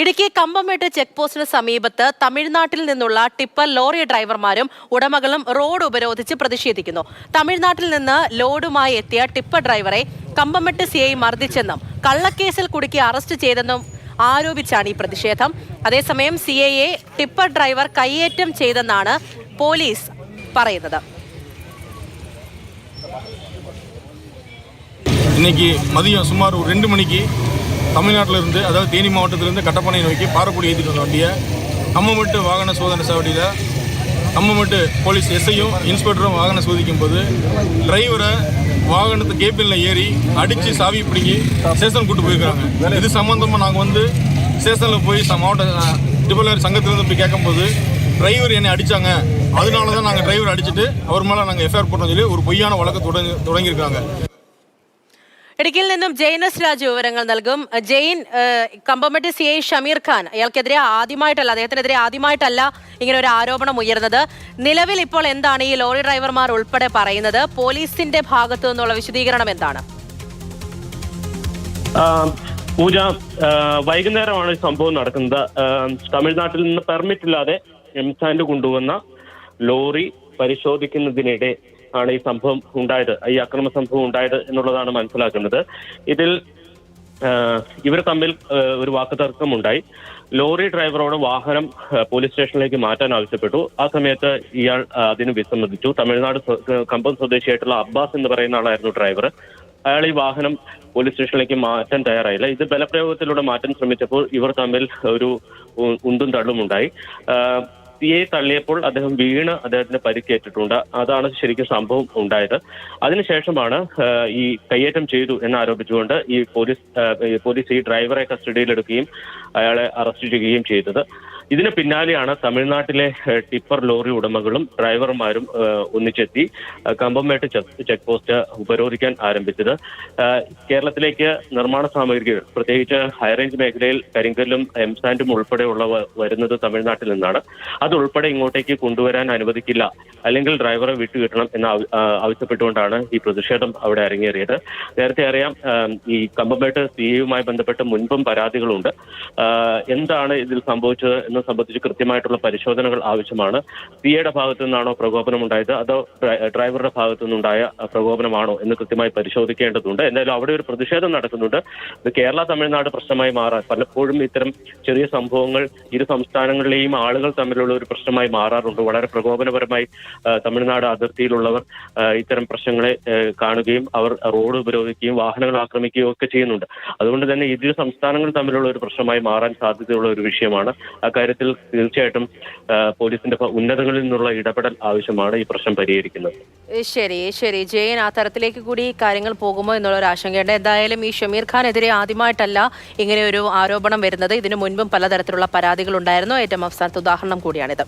Idukki Kambammettu check പോസ്റ്റിന് സമീപത്ത് തമിഴ്നാട്ടിൽ നിന്നുള്ള ടിപ്പർ ലോറി ഡ്രൈവർമാരും ഉടമകളും റോഡ് ഉപരോധിച്ച് പ്രതിഷേധിക്കുന്നു തമിഴ്നാട്ടിൽ നിന്ന് ലോഡുമായി എത്തിയ ടിപ്പർ ഡ്രൈവറെ കമ്പംമെട്ട് സി ഐ മർദ്ദിച്ചെന്നും കള്ളക്കേസിൽ കുടുക്കി അറസ്റ്റ് ചെയ്തെന്നും ആരോപിച്ചാണ് ഈ പ്രതിഷേധം അതേസമയം സി ഐയെ ടിപ്പർ ഡ്രൈവർ കയ്യേറ്റം ചെയ്തെന്നാണ് പോലീസ് പറയുന്നത് இன்னைக்கு மதியம் சுமார் ஒரு ரெண்டு மணிக்கு தமிழ்நாட்டில் இருந்து அதாவது தேனி மாவட்டத்திலிருந்து கட்டப்பனை நோக்கி பாரக்குடி ஏற்றிட்டு வந்த வண்டியை கம்மமட்டு வாகன சோதனை சாவடியில் கம்மமட்டு போலீஸ் எஸ்ஐயும் இன்ஸ்பெக்டரும் வாகனம் சோதிக்கும் போது டிரைவரை வாகனத்து கேபினில் ஏறி அடித்து சாவி பிடிங்கி ஸ்டேஷன் கூட்டு போயிருக்காங்க இது சம்மந்தமாக நாங்கள் வந்து ஸ்டேஷனில் போய் ச- மாவட்ட டிபலர் சங்கத்திலிருந்து போய் கேட்கும்போது டிரைவர் என்னை அடித்தாங்க அதனால தான் நாங்கள் டிரைவர் அடிச்சுட்டு அவர் மேலே நாங்கள் எஃப்ஐஆர் போட்டோம்னு சொல்லி ஒரு பொய்யான வழக்கு தொடங்கி தொடங்கியிருக்காங்க. ഇടുക്കിയിൽ നിന്നും ജെയിനസ് രാജു വിവരങ്ങൾ നൽകും. ജെയിൻ ഏഹ്, സി ഐ ഷമീർ ഖാൻ അയാൾക്കെതിരെ ആദ്യമായിട്ടല്ല അദ്ദേഹത്തിനെതിരെ ആദ്യമായിട്ടല്ല ഇങ്ങനെ ഒരു ആരോപണം ഉയർന്നത് നിലവിൽ ഇപ്പോൾ എന്താണ് ഈ ലോറി ഡ്രൈവർമാർ ഉൾപ്പെടെ പറയുന്നത്? പോലീസിന്റെ ഭാഗത്തു നിന്നുള്ള വിശദീകരണം എന്താണ്? പൂജ വൈകുന്നേരമാണ് സംഭവം നടക്കുന്നത്. തമിഴ്നാട്ടിൽ നിന്ന് പെർമിറ്റ് ഇല്ലാതെ എംസാൻഡ് കൊണ്ടുവന്ന ലോറി പരിശോധിക്കുന്നതിനിടെ ആണ് ഈ സംഭവം ഉണ്ടായത് ഈ അക്രമ സംഭവം ഉണ്ടായത് എന്നുള്ളതാണ് മനസ്സിലാക്കുന്നത്. ഇതിൽ ഇവർ തമ്മിൽ ഒരു വാക്കുതർക്കം ഉണ്ടായി ലോറി ഡ്രൈവറോട് വാഹനം പോലീസ് സ്റ്റേഷനിലേക്ക് മാറ്റാൻ ആവശ്യപ്പെട്ടു. ആ സമയത്ത് ഇയാൾ അതിന് വിസമ്മതിച്ചു. തമിഴ്നാട് കമ്പം സ്വദേശിയായിട്ടുള്ള അബ്ബാസ് എന്ന് പറയുന്ന ആളായിരുന്നു ഡ്രൈവർ. അയാൾ ഈ വാഹനം പോലീസ് സ്റ്റേഷനിലേക്ക് മാറ്റാൻ തയ്യാറായില്ല. ഇത് ബലപ്രയോഗത്തിലൂടെ മാറ്റാൻ ശ്രമിച്ചപ്പോൾ ഇവർ തമ്മിൽ ഒരു ഉന്തും തള്ളും സിയെ തള്ളിയപ്പോൾ അദ്ദേഹം വീണ് അദ്ദേഹത്തിന് പരിക്കേറ്റിട്ടുണ്ട്. അതാണ് ശരിക്കും സംഭവം ഉണ്ടായത്. അതിനുശേഷമാണ് ഈ കയ്യേറ്റം ചെയ്തു എന്ന് ആരോപിച്ചുകൊണ്ട് ഈ പോലീസ് പോലീസ് ഈ ഡ്രൈവറെ കസ്റ്റഡിയിലെടുക്കുകയും അയാളെ അറസ്റ്റ് ചെയ്യുകയും ചെയ്തത്. ഇതിന് പിന്നാലെയാണ് തമിഴ്നാട്ടിലെ ടിപ്പർ ലോറി ഉടമകളും ഡ്രൈവർമാരും ഒന്നിച്ചെത്തി കമ്പംമേട്ട് ചെക്ക് പോസ്റ്റ് ഉപരോധിക്കാൻ ആരംഭിച്ചത്. കേരളത്തിലേക്ക് നിർമ്മാണ സാമഗ്രികൾ പ്രത്യേകിച്ച് ഹൈറേഞ്ച് മേഖലയിൽ കരിങ്കല്ലും എംസാൻഡും ഉൾപ്പെടെയുള്ളവ വരുന്നത് തമിഴ്നാട്ടിൽ നിന്നാണ്. അതുൾപ്പെടെ ഇങ്ങോട്ടേക്ക് കൊണ്ടുവരാൻ അനുവദിക്കില്ല അല്ലെങ്കിൽ ഡ്രൈവറെ വിട്ടുകിട്ടണം എന്ന് ആവശ്യപ്പെട്ടുകൊണ്ടാണ് ഈ പ്രതിഷേധം അവിടെ അരങ്ങേറിയത്. നേരത്തെ അറിയാം ഈ കമ്പംമേട്ട് സിയുമായി ബന്ധപ്പെട്ട് മുൻപും പരാതികളുണ്ട്. എന്താണ് ഇതിൽ സംഭവിച്ചത് എന്ന് സംബന്ധിച്ച് കൃത്യമായിട്ടുള്ള പരിശോധനകൾ ആവശ്യമാണ്. പിയുടെ ഭാഗത്തു നിന്നാണോ പ്രകോപനം ഉണ്ടായത് അതോ ഡ്രൈവറുടെ ഭാഗത്തു നിന്നുണ്ടായ പ്രകോപനമാണോ എന്ന് കൃത്യമായി പരിശോധിക്കേണ്ടതുണ്ട്. എന്തായാലും അവിടെ ഒരു പ്രതിഷേധം നടക്കുന്നുണ്ട്. ഇത് കേരള തമിഴ്നാട് പ്രശ്നമായി മാറാൻ പലപ്പോഴും ഇത്തരം ചെറിയ സംഭവങ്ങൾ ഇരു സംസ്ഥാനങ്ങളിലെയും ആളുകൾ തമ്മിലുള്ള ഒരു പ്രശ്നമായി മാറാറുണ്ട്. വളരെ പ്രകോപനപരമായി തമിഴ്നാട് അതിർത്തിയിലുള്ളവർ ഇത്തരം പ്രശ്നങ്ങളെ കാണുകയും അവർ റോഡ് ഉപരോധിക്കുകയും വാഹനങ്ങൾ ആക്രമിക്കുകയും ഒക്കെ ചെയ്യുന്നുണ്ട്. അതുകൊണ്ട് തന്നെ ഇരു സംസ്ഥാനങ്ങൾ തമ്മിലുള്ള ഒരു പ്രശ്നമായി മാറാൻ സാധ്യതയുള്ള ഒരു വിഷയമാണ്. അക്കാര്യത്തിൽ തീർച്ചയായിട്ടും പോലീസിന്റെ ഉന്നതങ്ങളിൽ നിന്നുള്ള ഇടപെടൽ ആവശ്യമാണ് ഈ പ്രശ്നം പരിഹരിക്കുന്നത്. ശരി ശരി. ജയൻ ആ തരത്തിലേക്ക് കൂടി കാര്യങ്ങൾ പോകുമോ എന്നുള്ള ഒരു ആശങ്കയുണ്ട്. എന്തായാലും ഈ ഷമീർ ഖാനെതിരെ ആദ്യമായിട്ടല്ല ഇങ്ങനെ ഒരു ആരോപണം വരുന്നത്. ഇതിനു മുൻപും പലതരത്തിലുള്ള പരാതികൾ ഉണ്ടായിരുന്നു ഏറ്റവും അവസാനത്തെ ഉദാഹരണം കൂടിയാണിത്.